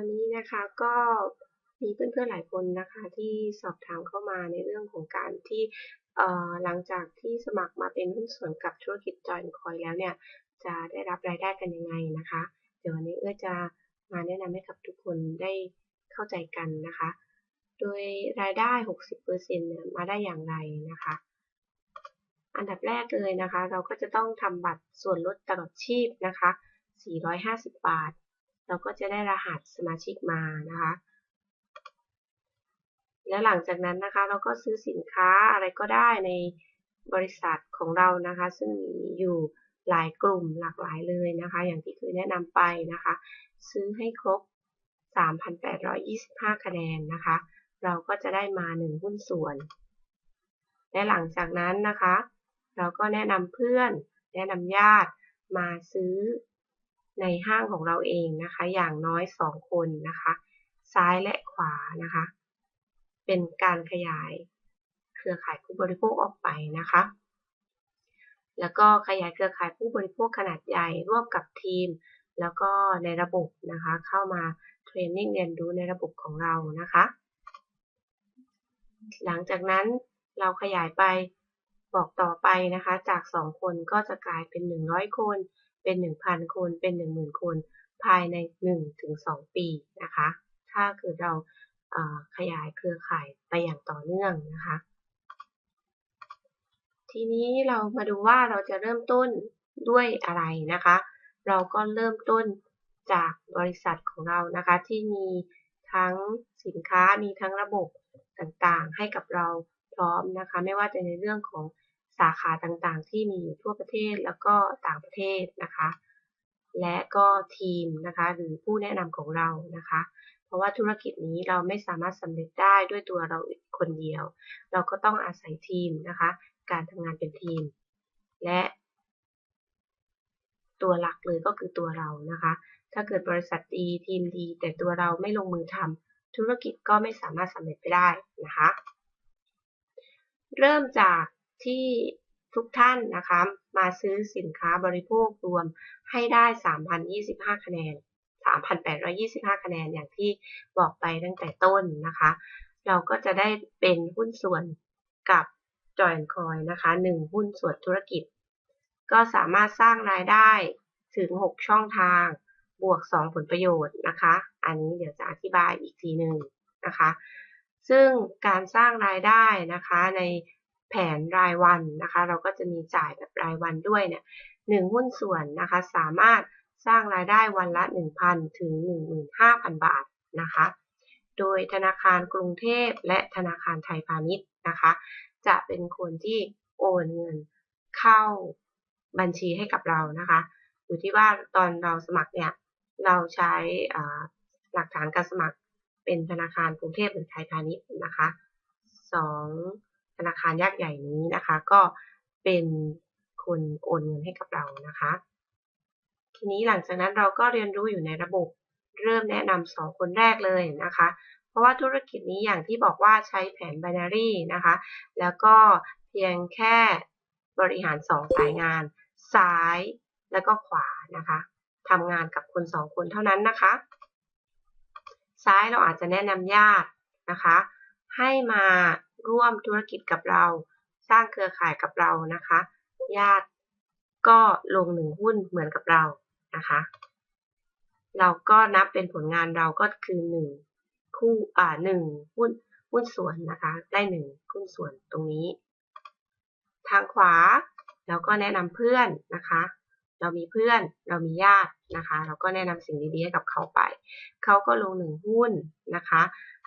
วันนี้นะคะก็มีเพื่อนๆหลายคนนะคะที่สอบถามเข้ามาในเรื่องของการที่หลังจากที่สมัครมาเป็นหุ้นส่วนกับธุรกิจจอยคอยแล้วเนี่ย จะได้รับรายได้กันยังไงนะคะ เดี๋ยววันนี้เอื้อจะมาแนะนำให้กับทุกคนได้เข้าใจกันนะคะ โดยรายได้ 60%เนี่ยมาได้อย่างไรนะคะ อันดับแรกเลยนะคะ เราก็จะต้องทำบัตรส่วนลดตลอดชีพนะคะ 450 บาท เราก็จะได้รหัสสมาชิกมานะคะ แล้วหลังจากนั้นนะคะ เราก็ซื้อสินค้าอะไรก็ได้ในบริษัทของเรานะคะ ซึ่งมีอยู่หลายกลุ่มหลากหลายเลยนะคะ อย่างที่เคยแนะนำไปนะคะ ซื้อให้ครบ 3,825 คะแนนนะคะ เราก็จะได้มา 1 หุ้นส่วน และหลังจากนั้นนะคะ เราก็แนะนำเพื่อน แนะนำญาติมาซื้อ ในห้างของเราเองนะคะ อย่างน้อย 2 คนนะคะ ซ้ายและขวานะคะ เป็นการขยายเครือข่ายผู้บริโภคออกไปนะคะ แล้วก็ขยายเครือข่ายผู้บริโภคขนาดใหญ่ร่วมกับทีม แล้วก็ในระบบนะคะ เข้ามาเทรนนิ่งเรียนรู้ในระบบของเรานะคะ หลังจากนั้นเราขยายไปบอกต่อไปนะคะ จาก 2 คนก็จะกลายเป็น 100 คน เป็น 1,000 คน เป็น 10,000 คน ภายใน 1-2 ปีนะคะ ถ้าเกิดเราขยายเครือข่ายไปอย่างต่อเนื่องนะคะ ทีนี้เรามาดูว่าเราจะเริ่มต้นด้วยอะไรนะคะ เราก็เริ่มต้นจากบริษัทของเรานะคะ ที่มีทั้งสินค้ามีทั้งระบบต่างๆ ให้กับเราพร้อมนะคะ ไม่ว่าจะในเรื่องของ สาขาต่างๆ ที่มีอยู่ทั่วประเทศแล้วก็ต่างประเทศนะคะ และก็ทีมนะคะ หรือผู้แนะนำของเรานะคะ เพราะว่าธุรกิจนี้เราไม่สามารถสำเร็จได้ด้วยตัวเราคนเดียว เราก็ต้องอาศัยทีมนะคะ การทำงานเป็นทีม และตัวหลักเลยก็คือตัวเรานะคะ ถ้าเกิดบริษัทดีทีมดี แต่ตัวเราไม่ลงมือทำธุรกิจก็ไม่สามารถสำเร็จไปได้นะคะ เริ่มจาก ที่ทุกท่านนะคะมาซื้อสินค้าบริโภครวมให้ได้ 3,025 คะแนน 3,825 คะแนนอย่างที่บอกไปตั้งแต่ต้นนะคะ เราก็จะได้เป็นหุ้นส่วนกับจอยคอยนะคะ1หุ้นส่วนธุรกิจ ก็สามารถสร้างรายได้ถึง 6 ช่องทาง บวก 2 ผลประโยชน์นะคะ อันนี้เดี๋ยวจะอธิบายอีกทีหนึ่งนะคะ ซึ่งการสร้างรายได้นะคะใน แผนรายวันนะคะ เราก็จะมีจ่ายแบบรายวันด้วยเนี่ยหนึ่งหุ้นส่วนนะคะ สามารถสร้างรายได้วันละ 1,000 ถึง 15,000 บาทนะคะ โดยธนาคารกรุงเทพและธนาคารไทยพาณิชย์นะคะ จะเป็นคนที่โอนเงินเข้าบัญชีให้กับเรานะคะ อยู่ที่ว่าตอนเราสมัครเนี่ยเราใช้หลักฐานการสมัครเป็นธนาคารกรุงเทพหรือไทยพาณิชย์นะคะสอง ธนาคารยักษ์ใหญ่นี้นะคะ ก็เป็นคนโอนเงินให้กับเรานะคะ ทีนี้หลังจากนั้นเราก็เรียนรู้อยู่ในระบบเริ่มแนะนำสองคนแรกเลยนะคะ เพราะว่าธุรกิจนี้อย่างที่บอกว่าใช้แผน binary นะคะ แล้วก็เพียงแค่บริหารสองสายงาน ซ้ายแล้วก็ขวานะคะทำงานกับคนสองคนเท่านั้นนะคะ ซ้ายเราอาจจะแนะนำญาตินะคะ ให้มา ร่วมธุรกิจกับเรา สร้างเครือข่ายกับเรานะคะ ญาติก็ลงหนึ่งหุ้นเหมือนกับเรานะคะ เราก็นับเป็นผลงานเราก็คือหนึ่งคู่อ่าหนึ่งหุ้นหุ้นส่วนนะคะ ได้หนึ่งหุ้นส่วนตรงนี้ ทางขวาเราก็แนะนำเพื่อนนะคะ เรามีเพื่อนเรามีญาตินะคะ เราก็แนะนำสิ่งดีๆให้กับเขาไป เขาก็ลงหนึ่งหุ้นนะคะ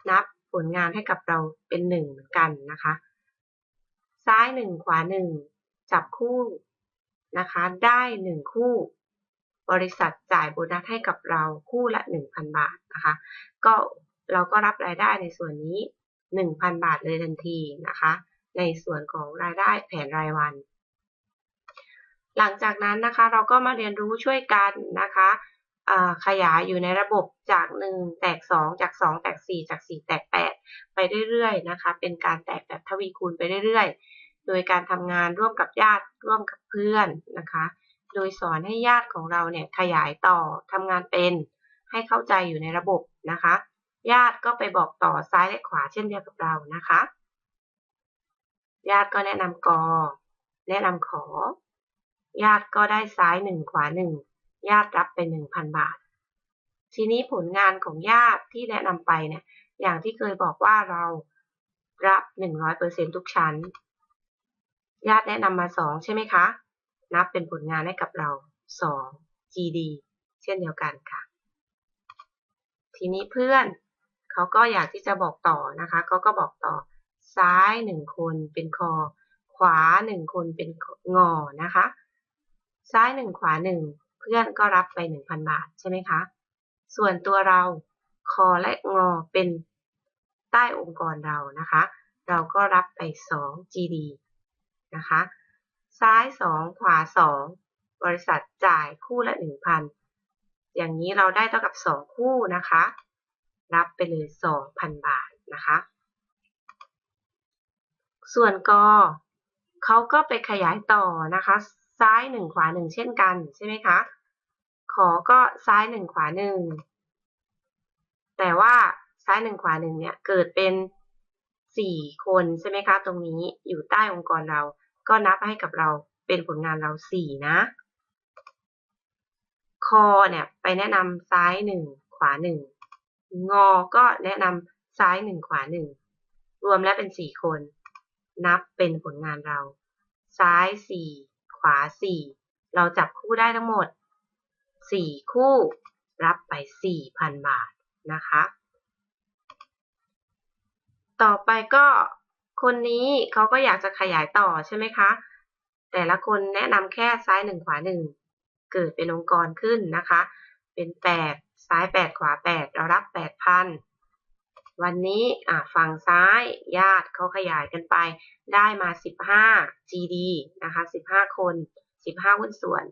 นับ ผลงานให้กับเราเป็นหนึ่งเหมือนกันนะคะ ซ้ายหนึ่งขวาหนึ่งจับคู่นะคะ ได้หนึ่งคู่ บริษัทจ่ายโบนัสให้กับเราคู่ละ 1,000 บาทนะคะ ก็เราก็รับรายได้ในส่วนนี้ 1,000 บาทเลยทันทีนะคะ ในส่วนของรายได้แผนรายวัน หลังจากนั้นนะคะเราก็มาเรียนรู้ช่วยกันนะคะ ขยายอยู่ในระบบจาก 1 แตก 2 จาก 2 แตก 4 จาก 4 แตก 8 ไปเรื่อยๆนะคะ เป็นการแตกแบบทวีคูณไปเรื่อยๆ โดยการทำงานร่วมกับญาติร่วมกับเพื่อนนะคะ โดยสอนให้ญาติของเราเนี่ยขยายต่อทำงานเป็น ให้เข้าใจอยู่ในระบบนะคะ ญาติก็ไปบอกต่อซ้ายและขวาเช่นเดียวกับเรานะคะ ญาติก็แนะนำกอ แนะนำขอ ญาติก็ได้ซ้ายหนึ่งขวาหนึ่ง ญาติรับไปหนึ่งพันบาท ทีนี้ผลงานของญาติที่แนะนำไปเนี่ย อย่างที่เคยบอกว่าเรารับหนึ่งร้อยเปอร์เซ็นทุกชั้น ญาติแนะนำมาสองใช่ไหมคะ นับเป็นผลงานให้กับเราสอง GD เช่นเดียวกันค่ะ ทีนี้เพื่อนเขาก็อยากที่จะบอกต่อนะคะ เขาก็บอกต่อซ้ายหนึ่งคนเป็นคอ ขวาหนึ่งคนเป็นงอนะคะ ซ้ายหนึ่งขวาหนึ่ง เพื่อนก็รับไปหนึ่งพันบาทใช่ไหมคะ ส่วนตัวเราคอและงอเป็นใต้องค์กรเรานะคะ เราก็รับไป 2 GD นะคะ ซ้าย 2 ขวา 2 บริษัทจ่ายคู่ละ 1,000 อย่างนี้เราได้เท่ากับ 2 คู่นะคะ รับไปเลย 2,000 บาทนะคะ ส่วนกอเขาก็ไปขยายต่อนะคะ ซ้าย1ขวา1เช่นกันใช่ไหมคะ ขอก็ซ้าย1ขวา1แต่ว่าซ้ายหนึ่งขวาหนึ่งเนี่ยเกิดเป็นสี่คนใช่ไหมคะ ตรงนี้อยู่ใต้องค์กรเรา ก็นับให้กับเราเป็นผลงานเราสี่นะคอเนี่ยไปแนะนำซ้ายหนึ่งขวาหนึ่งงอก็แนะนำซ้ายหนึ่งขวาหนึ่งรวมแล้วเป็นสี่คน นับเป็นผลงานเรา ซ้ายสี่ ขวา 4 เราจับคู่ได้ทั้งหมด 4 คู่ รับไป 4,000 บาทนะคะ ต่อไปก็คนนี้เขาก็อยากจะขยายต่อใช่ไหมคะ แต่ละคนแนะนำแค่ซ้าย 1 ขวา 1 เกิดเป็นองค์กรขึ้นนะคะ เป็น 8 ซ้าย 8 ขวา 8 เรารับ 8,000 วันนี้ฝั่งซ้ายญาติเขาขยายกันไป ได้มา 15 GD นะคะ 15 คน 15หุ้นส่วน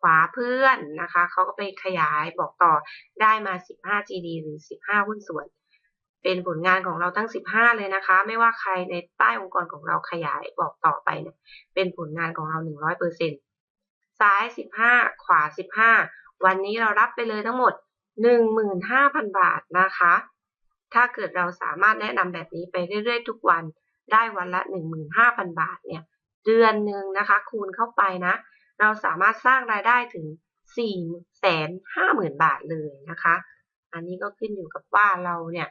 ขวาเพื่อนนะคะเขาก็ไปขยายบอกต่อได้มา 15 GD หรือ 15 หุ้นส่วน เป็นผลงานของเราตั้ง 15 เลยนะคะ ไม่ว่าใครในใต้องค์กรของเราขยายบอกต่อไปเนี่ยเป็นผลงานของเรา 100%ซ้าย 15 ขวา 15 วันนี้เรารับไปเลยทั้งหมด 15,000 บาทนะคะ ถ้าเกิดเราสามารถแนะนำแบบนี้ไปเรื่อยๆ ทุกวันได้วันละ 15,000 บาทเนี่ยเดือนหนึ่งนะคะคูณเข้าไปนะ เราสามารถสร้างรายได้ถึง 450,000 บาทเลยนะคะ อันนี้ก็ขึ้นอยู่กับว่าเราเนี่ย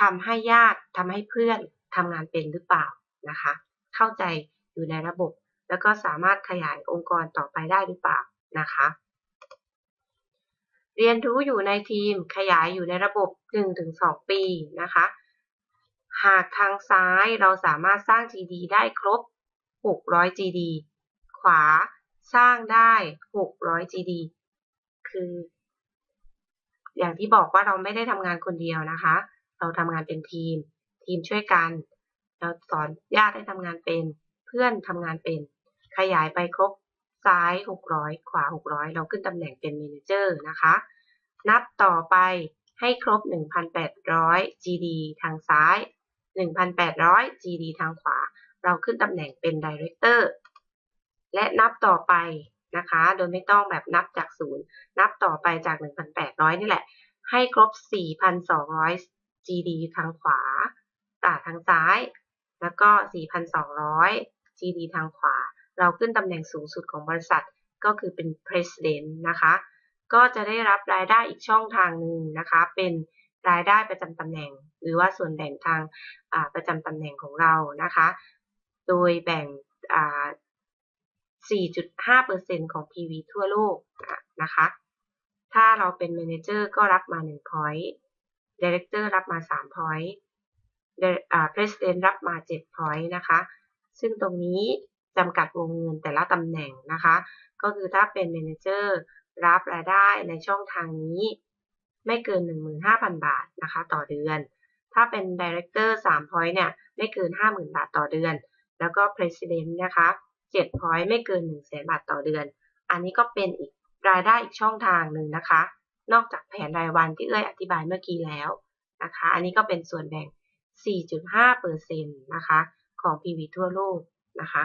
ทำให้ญาติทำให้เพื่อนทำงานเป็นหรือเปล่านะคะ เข้าใจอยู่ในระบบ แล้วก็สามารถขยายองค์กรต่อไปได้หรือเปล่านะคะ เรียนรู้อยู่ในทีมขยายอยู่ในระบบ 1-2 ปีนะคะ หากทางซ้ายเราสามารถสร้าง GD ได้ครบ 600 GD ขวาสร้างได้ 600 GD คือ อย่างที่บอกว่าเราไม่ได้ทำงานคนเดียวนะคะ เราทำงานเป็นทีม ทีมช่วยกัน เราสอนญาติให้ทำงานเป็น เพื่อนทำงานเป็น ขยายไปครบ ซ้าย 600 ขวา 600 เราขึ้นตำแหน่งเป็นเมนเจอร์นะคะ นับต่อไปให้ครบ 1,800 GD ทางซ้าย 1,800 GD ทางขวา เราขึ้นตำแหน่งเป็น Director และนับต่อไปนะคะ โดยไม่ต้องแบบนับจากศูนย์ นับต่อไปจาก 1,800 นี่แหละ ให้ครบ 4,200 GD ทางขวาต่าทางซ้าย แล้วก็ 4,200 GD ทางขวา เราขึ้นตำแหน่งสูงสุดของบริษัท ก็คือเป็น President นะคะ ก็จะได้รับรายได้อีกช่องทางหนึ่งนะคะ เป็นรายได้ประจำตำแหน่ง หรือว่าส่วนแบ่งทางประจำตำแหน่งของเรานะคะ โดยแบ่ง 4.5%ของ PV ทั่วโลกนะคะ ถ้าเราเป็น Manager ก็รับมา 1 point Director รับมา 3 point President รับมา 7 point นะคะ ซึ่งตรงนี้ จำกัดวงเงินแต่ละตำแหน่งนะคะ ก็คือถ้าเป็น Manager รับรายได้ในช่องทางนี้ ไม่เกิน 15,000 บาทนะคะ ต่อเดือน ถ้าเป็น Director 3 point เนี่ยไม่เกิน 50,000 บาทต่อเดือน แล้วก็ President นะคะ7 point ไม่เกิน 100,000 บาทต่อเดือน อันนี้ก็เป็นอีกรายได้อีกช่องทางหนึ่งนะคะ นอกจากแผนรายวันที่เอ้ยอธิบายเมื่อกี้แล้วนะคะ อันนี้ก็เป็นส่วนแบ่ง 4.5%นะคะ ของ PV ทั่วโลกนะคะ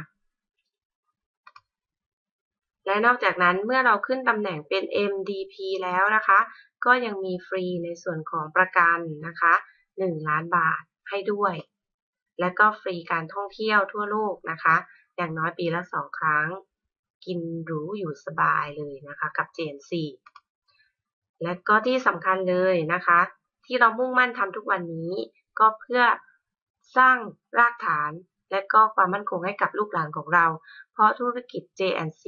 และนอกจากนั้นเมื่อเราขึ้นตำแหน่งเป็น MDP แล้วนะคะ ก็ยังมีฟรีในส่วนของประกันนะคะ 1 ล้านบาทให้ด้วย และก็ฟรีการท่องเที่ยวทั่วโลกนะคะ อย่างน้อยปีละ 2 ครั้ง กินหรูอยู่สบายเลยนะคะกับ JNC และก็ที่สำคัญเลยนะคะ ที่เรามุ่งมั่นทำทุกวันนี้ ก็เพื่อสร้างรากฐานและก็ความมั่นคงให้กับลูกหลานของเรา เพราะธุรกิจ JNC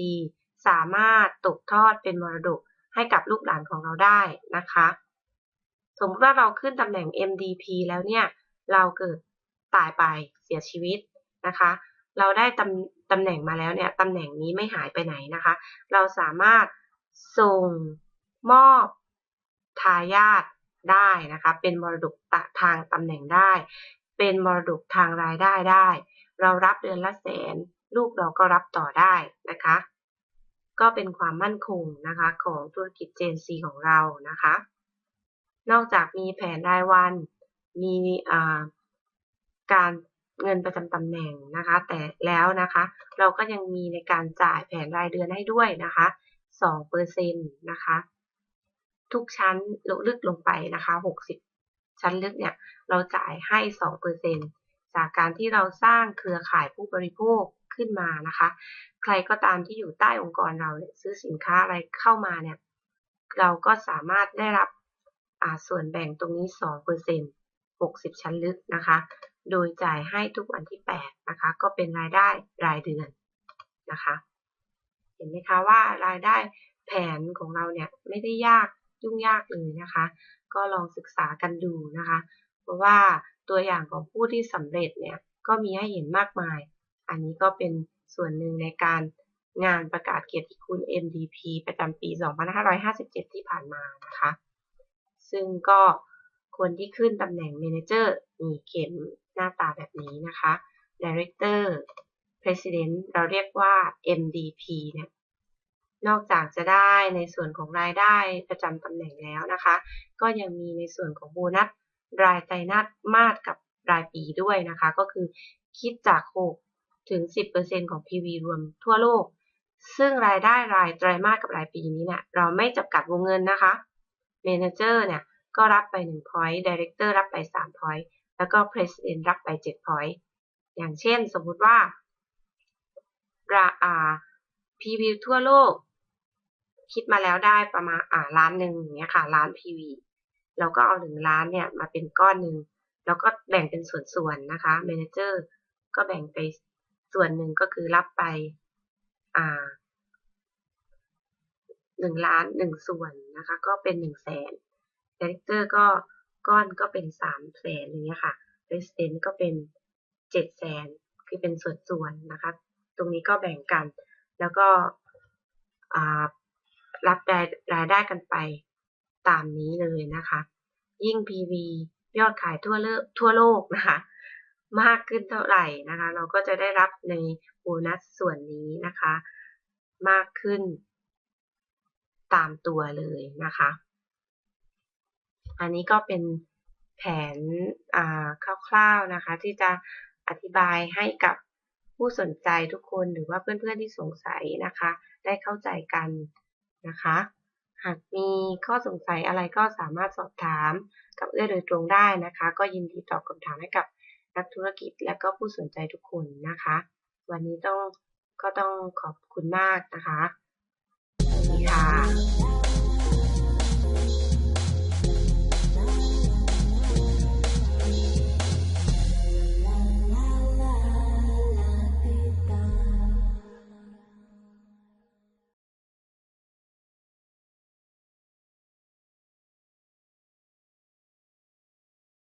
สามารถตกทอดเป็นมรดกให้กับลูกหลานของเราได้นะคะ สมมติว่าเราขึ้นตำแหน่ง MDP แล้วเนี่ย เราเกิดตายไปเสียชีวิตนะคะ เราได้ตำตำแหน่งมาแล้วเนี่ยตำแหน่งนี้ไม่หายไปไหนนะคะ เราสามารถส่งมอบทายาทได้นะคะ เป็นมรดกทางตำแหน่งได้ เป็นมรดกทางรายได้ได้ เรารับเดือนละแสน ลูกเราก็รับต่อได้นะคะ ก็เป็นความมั่นคงนะคะของธุรกิจเจนซีของเรานะคะ นอกจากมีแผนรายวัน มีการเงินประจำตำแหน่งนะคะ แต่แล้วนะคะ เราก็ยังมีในการจ่ายแผนรายเดือนให้ด้วยนะคะ2%นะคะ ทุกชั้นลึกลงไปนะคะ 60 ชั้นลึกเนี่ย เราจ่ายให้ 2%จากการที่เราสร้างเครือข่ายผู้บริโภค ขึ้นมานะคะ ใครก็ตามที่อยู่ใต้องค์กรเราเนี่ยซื้อสินค้าอะไรเข้ามาเนี่ยเราก็สามารถได้รับส่วนแบ่งตรงนี้ 2% 60 ชั้นลึกนะคะ โดยจ่ายให้ทุกวันที่ 8 นะคะ ก็เป็นรายได้รายเดือนนะคะ เห็นไหมคะว่ารายได้แผนของเราเนี่ยไม่ได้ยากยุ่งยากเลยนะคะ ก็ลองศึกษากันดูนะคะ เพราะว่าตัวอย่างของผู้ที่สำเร็จเนี่ยก็มีให้เห็นมากมาย อันนี้ก็เป็นส่วนหนึ่งในการงานประกาศเกียรติคุณ MDP ประจำปี 2557 ที่ผ่านมานะคะ ซึ่งก็คนที่ขึ้นตำแหน่ง Manager มีเข็มหน้าตาแบบนี้นะคะ Director President เราเรียกว่า MDP เนี่ยนอกจากจะได้ในส่วนของรายได้ประจำตำแหน่งแล้วนะคะ ก็ยังมีในส่วนของโบนัสรายไตรมาสกับรายปีด้วยนะคะ ก็คือคิดจาก6 ถึง 10%ของ PV รวมทั่วโลก ซึ่งรายได้รายไตรมาสกับรายปีนี้เนี่ยเราไม่จำกัดวงเงินนะคะ Manager เนี่ยก็รับไป 1 point Director รับไป 3 point แล้วก็ President รับไป 7 point อย่างเช่นสมมุติว่าราอา PV ทั่วโลก คิดมาแล้วได้ประมาณอ่าล้านหนึ่งอย่างเงี้ยค่ะล้าน PV เราก็เอาหนึ่งล้านเนี่ยมาเป็นก้อนหนึ่งแล้วก็แบ่งเป็นส่วนๆนะคะเมนเจอร์ก็แบ่งไป ส่วนหนึ่งก็คือรับไปหนึ่งล้านหนึ่งส่วนนะคะ ก็เป็นหนึ่งแสนดีเรคเตอร์ก็ก้อนก็เป็นสามแสนอย่างเงี้ยค่ะเรสเดนก็เป็นเจ็ดแสนคือเป็นส่วนๆนะคะ ตรงนี้ก็แบ่งกัน แล้วก็รับรายได้กันไปตามนี้เลยนะคะ ยิ่ง PV ยอดขายทั่วโลกทั่วโลกนะคะ มากขึ้นเท่าไหร่นะคะ เราก็จะได้รับในโบนัสส่วนนี้นะคะ มากขึ้นตามตัวเลยนะคะ อันนี้ก็เป็นแผนคร่าวๆนะคะ ที่จะอธิบายให้กับผู้สนใจทุกคนหรือว่าเพื่อนๆที่สงสัยนะคะ ได้เข้าใจกันนะคะ หากมีข้อสงสัยอะไรก็สามารถสอบถามกับเอื้อโดยตรงได้นะคะ ก็ยินดีตอบคำถามให้กับ นักธุรกิจและก็ผู้สนใจทุกคนนะคะ วันนี้ต้องก็ต้องขอบคุณมากนะคะสวัสดีค่ะ